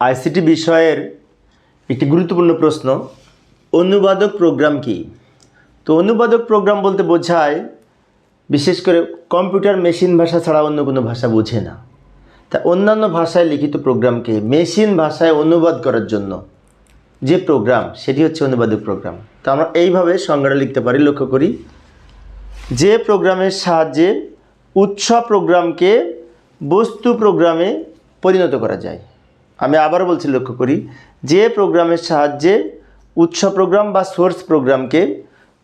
ICT বিষয়ের একটি গুরুত্বপূর্ণ প্রশ্ন, অনুবাদক প্রোগ্রাম কি? তো অনুবাদক প্রোগ্রাম বলতে বোঝায়, বিশেষ করে কম্পিউটার মেশিন ভাষা ছাড়া অন্য কোনো ভাষা বোঝে না। তা অন্যান্য ভাষায় লিখিত প্রোগ্রামকে মেশিন ভাষায় অনুবাদ করার জন্য যে প্রোগ্রাম, সেটি হচ্ছে অনুবাদক প্রোগ্রাম। তো আমরা এইভাবে সংজ্ঞাটা লিখতে পারি, লক্ষ্য করি। যে প্রোগ্রামের সাহায্যে উৎস প্রোগ্রামকে বস্তু প্রোগ্রামে পরিণত করা যায়। আমি আবার বলছি, লক্ষ্য করি, যে প্রোগ্রামের সাহায্যে উৎস প্রোগ্রাম বা সোর্স প্রোগ্রামকে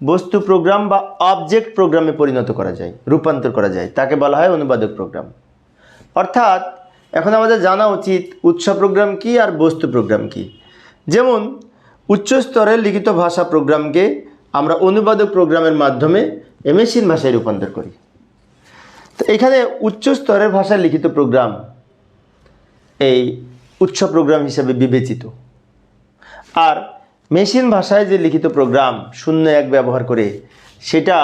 বস্তু প্রোগ্রাম বা অবজেক্ট প্রোগ্রামে পরিণত করা যায়, রূপান্তর করা যায়। তাকে বলা হয় অনুবাদক প্রোগ্রাম। অর্থাৎ, এখন আমাদের জানা উচিত উৎস প্রোগ্রাম কি আর বস্তু প্রোগ্রাম কি। যেমন, উচ্চ স্তরের লিখিত ভাষা প্রোগ্রামকে আমরা অনুবাদক প্রোগ্রামের মাধ্যমে মেশিন ভাষায় রূপান্তর করি। তো এখানে উচ্চ স্তরের ভাষায় লিখিত প্রোগ্রাম, এই উচ্চ প্রোগ্রাম হিসেবে বিবেচিত। আর মেশিন ভাষায় যে লিখিত প্রোগ্রাম শূন্য এক ব্যবহার করে, সেটা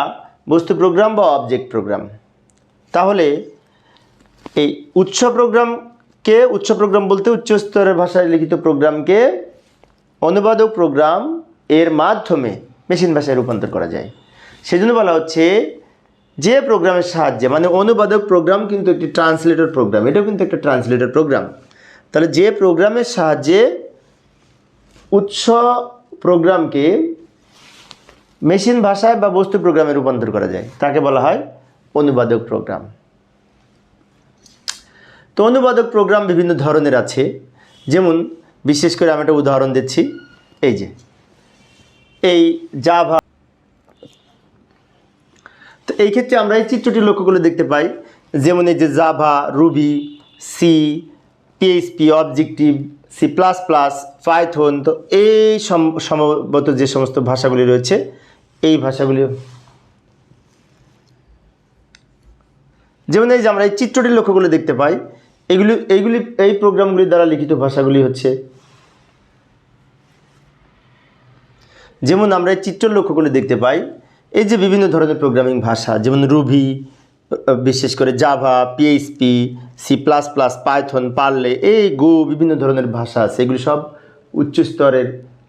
বস্তু প্রোগ্রাম বা অবজেক্ট প্রোগ্রাম তাহলে এই উচ্চ প্রোগ্রামকে উচ্চ প্রোগ্রাম বলতে উচ্চ স্তরের ভাষায় লিখিত প্রোগ্রামকে অনুবাদক প্রোগ্রাম এর মাধ্যমে মেশিন ভাষায় রূপান্তর করা যায়। সেজন্য বলা হচ্ছে যে প্রোগ্রামের সাহায্যে মানে অনুবাদক প্রোগ্রাম কিন্তু একটি ট্রান্সলেটর প্রোগ্রাম এটাও কিন্তু একটা ট্রান্সলেটর প্রোগ্রাম তাহলে যে প্রোগ্রামের সাহায্যে উৎস প্রোগ্রামকে মেশিন ভাষায় বা বস্তু প্রোগ্রামে রূপান্তর করা যায়, তাকে বলা হয় অনুবাদক প্রোগ্রাম। তো অনুবাদক প্রোগ্রাম বিভিন্ন ধরনের আছে, যেমন বিশেষ করে আমি একটা উদাহরণ দিচ্ছি, এই যে, এই জাভা তো এই ক্ষেত্রে আমরা এই চিত্রটি লক্ষ্য করলে দেখতে পাই, যেমন এই যে Java Ruby C PHP objective C plus plus Python তো এই সম- সম্ভবত যে সমস্ত ভাষাগুলি রয়েছে, এই ভাষাগুলি যেমন এই যে আমরা এই চিত্রটি লক্ষ্য করলে দেখতে পাই, এগুলি, এইগুলি, এই প্রোগ্রামগুলির দ্বারা লিখিত ভাষাগুলি হচ্ছে, যেমন আমরা এই চিত্র লক্ষ্য করলে দেখতে পাই, এই যে বিভিন্ন ধরনের প্রোগ্রামিং ভাষা, যেমন রুভি বিশেষ করে Java PHP C plus plus Python পারলে এই গো বিভিন্ন ধরনের ভাষা আছে। এগুলি সব উচ্চ স্তরের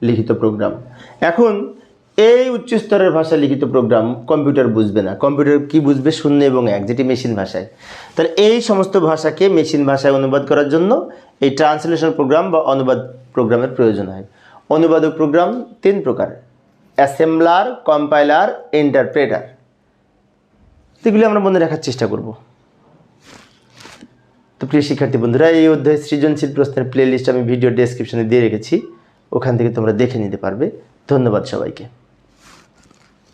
লিখিত প্রোগ্রাম এখন এই উচ্চ স্তরের ভাষায় লিখিত প্রোগ্রাম কম্পিউটার বুঝবে না। কম্পিউটার কি বুঝবে? শূন্য এবং এক, যেটি মেশিন ভাষায়। তাহলে এই সমস্ত ভাষাকে মেশিন ভাষায় অনুবাদ করার জন্য এই ট্রান্সলেশন প্রোগ্রাম বা অনুবাদ প্রোগ্রামের প্রয়োজন হয়। অনুবাদক প্রোগ্রাম তিন প্রকার। অ্যাসেম্বলার কম্পাইলার ইন্টারপ্রেটার এগুলি আমরা মনে রাখার চেষ্টা করব। তো প্রিয় শিক্ষার্থী বন্ধুরা, এই অধ্যায়ে সৃজনশীল প্রশ্নের প্লেলিস্ট আমি ভিডিও ডেসক্রিপশনে দিয়ে রেখেছি। ওখান থেকে তোমরা দেখে নিতে পারবে। ধন্যবাদ সবাইকে।